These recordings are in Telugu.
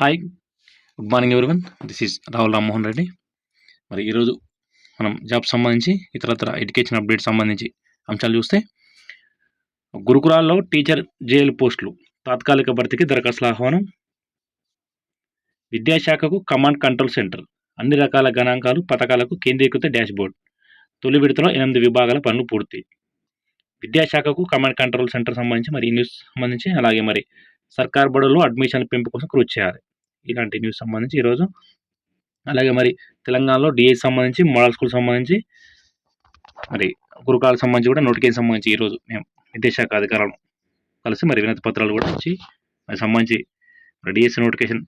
Hi good morning everyone this is Rahul Rammohan Reddy మరి ఈరోజు మనం జాబ్ సంబంధించి ఇతరత్ర ఎడ్యుకేషన్ అప్డేట్ సంబంధించి అంశాలు చూస్తే గురుకులాల్లో టీచర్ జేఎల్ పోస్టులు తాత్కాలిక భర్తీకి దరఖాస్తుల ఆహ్వానం విద్యాశాఖకు కమాండ్ కంట్రోల్ సెంటర్ అన్ని రకాల గణాంకాలు పథకాలకు కేంద్రీకృత డాష్బోర్డ్ తొలి విడతలో ఎనిమిది విభాగాల పనులు పూర్తి. విద్యాశాఖకు కమాండ్ కంట్రోల్ సెంటర్ సంబంధించి మరి ఈ న్యూస్ సంబంధించి అలాగే మరి సర్కార్ బడుల్లో అడ్మిషన్ పెంపు కోసం కృషి చేయాలి. ఇలాంటి న్యూస్ సంబంధించి ఈరోజు. అలాగే మరి తెలంగాణలో డిఏ సంబంధించి మోడల్ స్కూల్ సంబంధించి మరి గురుకాలకు సంబంధించి కూడా నోటిఫికేషన్ సంబంధించి ఈరోజు మేము విద్యాశాఖ అధికారులను కలిసి మరి వినతి పత్రాలు కూడా వచ్చి మరి సంబంధించి మరి డిఎస్సి నోటిఫికేషన్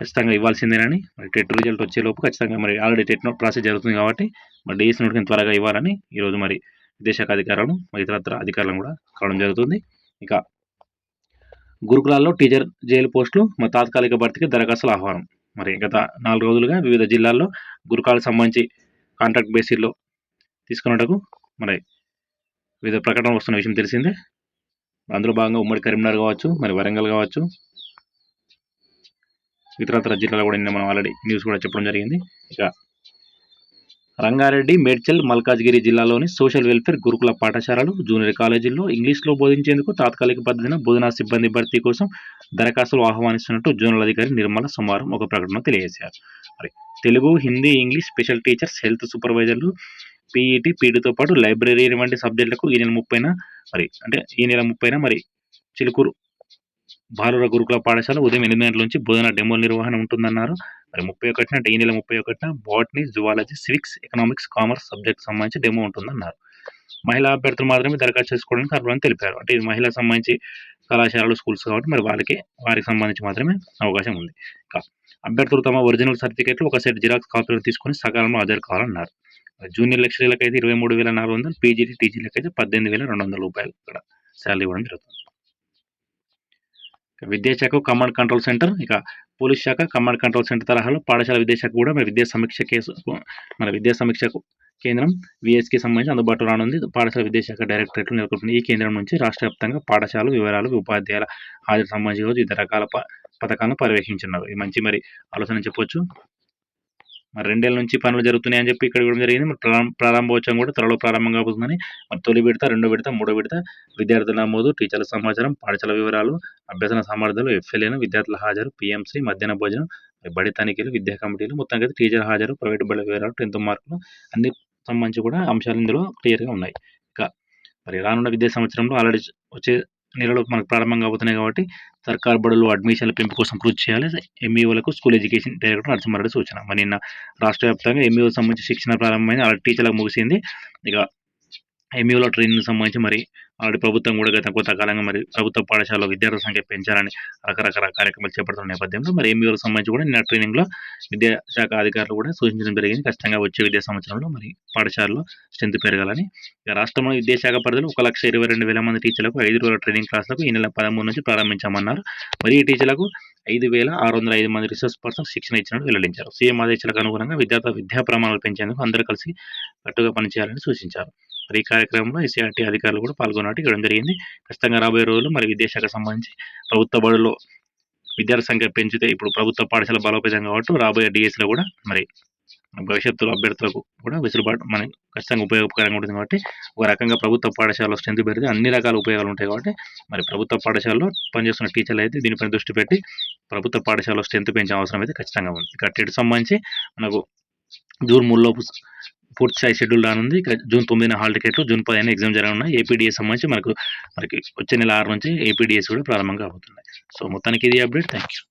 ఖచ్చితంగా ఇవ్వాల్సిందేనని మరి టెట్ రిజల్ట్ వచ్చేలోపు ఖచ్చితంగా మరి ఆల్రెడీ టెట్ ప్రాసెస్ జరుగుతుంది కాబట్టి మరి డిఎస్సి నోటిఫికేషన్ త్వరగా ఇవ్వాలని ఈరోజు మరి విదేశాఖ అధికారులను మరి ఇతరత్ర అధికారులను కూడా కావడం జరుగుతుంది. ఇక గురుకులాల్లో టీచర్ జైలు పోస్టులు మరి తాత్కాలిక భర్తీకి దరఖాస్తుల ఆహ్వానం. మరి గత నాలుగు రోజులుగా వివిధ జిల్లాల్లో గురుకులాలకు సంబంధించి కాంట్రాక్ట్ బేసిస్లో తీసుకున్నటకు మరి వివిధ ప్రకటనలు వస్తున్న విషయం తెలిసిందే. అందులో భాగంగా ఉమ్మడి కరీంనగర్ కావచ్చు మరి వరంగల్ కావచ్చు ఇతరత్ర జిల్లాలో కూడా నిన్న మనం ఆల్రెడీ న్యూస్ కూడా చెప్పడం జరిగింది. ఇక రంగారెడ్డి మేడ్చల్ మల్కాజ్గిరి జిల్లాలోని సోషల్ వెల్ఫేర్ గురుకుల పాఠశాలలు జూనియర్ కాలేజీల్లో ఇంగ్లీష్లో బోధించేందుకు తాత్కాలిక పద్ధతిన బోధనా సిబ్బంది భర్తీ కోసం దరఖాస్తులు ఆహ్వానిస్తున్నట్టు జోనల్ అధికారి నిర్మల సోమవారం ఒక ప్రకటన తెలియజేశారు. మరి Telugu Hindi English special teachers health సూపర్వైజర్లు PET పీడీతో పాటు లైబ్రరీ వంటి సబ్జెక్టులకు ఈ నెల ముప్పైన మరి అంటే ఈ నెల ముప్పైన మరి చిలుకూరు బాలుర గురుకుల పాఠశాల ఉదయం ఎనిమిది గంటల నుంచి బోధన డెమో నిర్వహణ ఉంటుందన్నారు. మరి ముప్పై ఒకటిన అంటే ఈ నెల ముప్పై ఒకటిన botany zoology civics economics commerce subject సంబంధించి డెమో ఉంటుందన్నారు. మహిళా అభ్యర్థులు మాత్రమే దరఖాస్తు చేసుకోవడానికి అర్హులని తెలిపారు. అంటే ఇది మహిళా సంబంధించి కళాశాలలు స్కూల్స్ కాబట్టి మరి వాళ్ళకి వారికి సంబంధించి మాత్రమే అవకాశం ఉంది. ఇంకా అభ్యర్థులు తమ ఒరిజినల్ సర్టిఫికేట్లు ఒక సెట్ జిరాక్స్ కాపీలు తీసుకొని సకాలంలో హాజరు కావాలన్నారు. జూనియర్ లెక్చరీలకు అయితే ఇరవై మూడు వేల నాలుగు వందలు పీజీటీ టీజీలకు అయితే పద్దెనిమిది వేల రెండు వందల రూపాయలు ఇక్కడ శాలరీ ఇవ్వడం జరుగుతుంది. విద్యాశాఖ కమాండ్ కంట్రోల్ సెంటర్ ఇక పోలీస్ శాఖ కమాండ్ కంట్రోల్ సెంటర్ తరహాలో పాఠశాల విద్యాశాఖ కూడా మన విద్యా సమీక్ష కేసు మన విద్యా సమీక్షకు కేంద్రం విఎస్కి సంబంధించి అందుబాటులో రానుంది. పాఠశాల విద్యాశాఖ డైరెక్టరేట్లు నెలకొల్పింది ఈ కేంద్రం నుంచి రాష్ట్ర వ్యాప్తంగా పాఠశాల వివరాలు ఉపాధ్యాయుల హాజరు సంబంధించి వివిధ రకాల పథకాలను పర్యవేక్షించున్నారు ఇది మంచి మరి ఆలోచన చెప్పొచ్చు. మరి రెండేళ్ళ నుంచి పనులు జరుగుతున్నాయని చెప్పి ఇక్కడ ఇవ్వడం జరిగింది. మరి ప్రారంభోత్సవం కూడా త్వరలో ప్రారంభం కాబోతుందని మరి తొలి విడత రెండో విడత మూడో విడత విద్యార్థుల నమోదు టీచర్ల సమాచారం పాఠశాల వివరాలు అభ్యసన సామర్థ్యాలు ఎఫ్ఎల్ఏను విద్యార్థుల హాజరు పిఎంసీ మధ్యాహ్న భోజనం బడి తనిఖీలు విద్యా కమిటీలు మొత్తం అయితే టీచర్ హాజరు ప్రైవేట్ బడి వివరాలు టెన్త్ మార్కులు అన్ని సంబంధించి కూడా అంశాలు ఇందులో క్లియర్గా ఉన్నాయి. ఇక మరి రానున్న విద్యా సంవత్సరంలో ఆల్రెడీ వచ్చే నెలలో మనకు ప్రారంభం కాబోతున్నాయి కాబట్టి సర్కార్ బడులు అడ్మిషన్ల పెంపు కోసం కృషి చేయాలి. ఎంఈఓలకు స్కూల్ ఎడ్యుకేషన్ డైరెక్టర్ నరసింహారెడ్డి సూచన. మరి నిన్న రాష్ట్ర వ్యాప్తంగా ఎంఈఓ సంబంధించి శిక్షణ ప్రారంభమైంది. అలా టీచర్లకు ముగిసింది. ఇక ఎంఈఓల ట్రైనింగ్ సంబంధించి మరి ఆల్రెడీ ప్రభుత్వం కూడా గత కొంతకాలంగా మరి ప్రభుత్వ పాఠశాలలో విద్యార్థుల సంఖ్య పెంచాలని రకరకాల కార్యక్రమాలు చేపడుతున్న నేపథ్యంలో మరి ఎంఈఓలకు సంబంధించి కూడా నిన్న ట్రైనింగ్లో విద్యాశాఖ అధికారులు కూడా సూచించడం జరిగింది. ఖచ్చితంగా వచ్చే విద్యా సంవత్సరంలో మరి పాఠశాలలో స్ట్రెంత్ పెరగాలని. ఇక రాష్ట్రంలో విద్యాశాఖ పరిధిలో ఒక లక్ష ఇరవై రెండు వేల మంది టీచర్లకు ఐదు రోజుల ట్రైనింగ్ క్లాసులకు ఈ నెల పదమూడు నుంచి ప్రారంభించామన్నారు. మరి ఈ టీచర్లకు ఐదు వేల ఆరు వందల ఐదు మంది రిసోర్స్ పర్సన్ శిక్షణ ఇచ్చినట్టు వెల్లడించారు. సీఎం ఆదేశాలకు అనుగుణంగా విద్యార్థుల విద్యా ప్రమాణాలు పెంచేందుకు అందరూ కలిసి కట్టుగా పనిచేయాలని సూచించారు. మరి ఈ కార్యక్రమంలో ఈసీఆర్టీ అధికారులు కూడా పాల్గొన్నట్టు ఇవ్వడం జరిగింది. ఖచ్చితంగా రాబోయే రోజుల్లో మరి విద్యాశాఖకు సంబంధించి ప్రభుత్వ బడుల్లో విద్యార్థి సంఖ్య పెంచితే ఇప్పుడు ప్రభుత్వ పాఠశాల బలోపేతం కాబట్టి రాబోయే డిఎస్లో కూడా మరి భవిష్యత్తులో అభ్యర్థులకు కూడా వెసులుబాటు మనకి ఖచ్చితంగా ఉపయోగకరంగా ఉంటుంది కాబట్టి ఒక రకంగా ప్రభుత్వ పాఠశాలలో స్ట్రెంత్ పెడితే అన్ని రకాల ఉపయోగాలు ఉంటాయి కాబట్టి మరి ప్రభుత్వ పాఠశాలలో పనిచేస్తున్న టీచర్లు అయితే దీనిపైన దృష్టి పెట్టి ప్రభుత్వ పాఠశాలలో స్ట్రెంత్ పెంచే అవసరం అయితే ఖచ్చితంగా ఉంది. ఇక టెట్ సంబంధించి మనకు జూన్ మూడులోపు పూర్తి స్థాయి షెడ్యూల్ రానుంది. ఇక జూన్ తొమ్మిదిన హాల్ టికెట్లు జూన్ పదిహేను ఎగ్జామ్ జరగనున్నాయి. ఏపీడిఎస్ సంబంధించి మనకు మనకి వచ్చే నెల ఆరు నుంచి ఏపీడిఎస్ కూడా ప్రారంభం కాబోతున్నాయి. సో మొత్తానికి ఇది అప్డేట్ థ్యాంక్ యూ